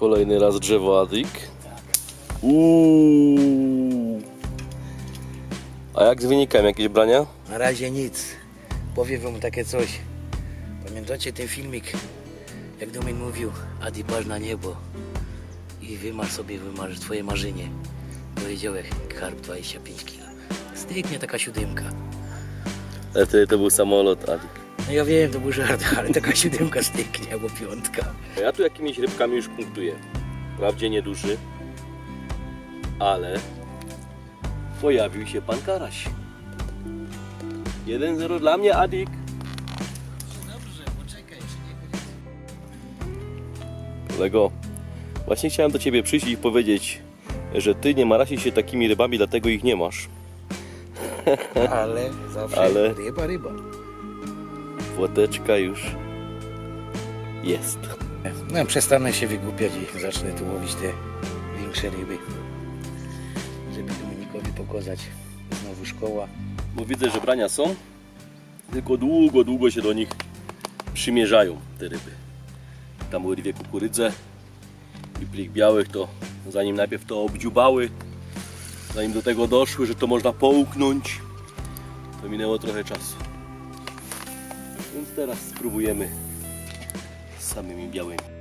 Kolejny raz drzewo Adik. Uuu. A jak z wynikiem? Jakieś brania? Na razie nic. Powiem wam takie coś. Pamiętacie ten filmik, jak Domin mówił, Adi patrz na niebo i wymarz sobie, wymarz twoje marzenie. Powiedział jak karp 25 kg. Styknie taka siódemka. Ale wtedy to był samolot Adik. No ja wiem, to był żart, ale taka siódemka styknie albo piątka. Ja tu jakimiś rybkami już punktuję. Wprawdzie nieduży, ale pojawił się pan Karaś. 1-0 dla mnie, Adik. Dobrze, poczekaj, jeszcze nie Kolego, właśnie chciałem do ciebie przyjść i powiedzieć, że ty nie marasi się takimi rybami, dlatego ich nie masz. Ale zawsze Ale- ryba, ryba. Płoteczka już jest. No, przestanę się wygłupiać i zacznę tu łowić te większe ryby. Żeby Dominikowi pokazać znowu szkoła. Bo widzę, że brania są, tylko długo, długo się do nich przymierzają te ryby. Tam były dwie kukurydze i plik białych, to zanim najpierw to obdziubały, zanim do tego doszły, że to można połknąć, to minęło trochę czasu. Więc teraz spróbujemy samymi białymi.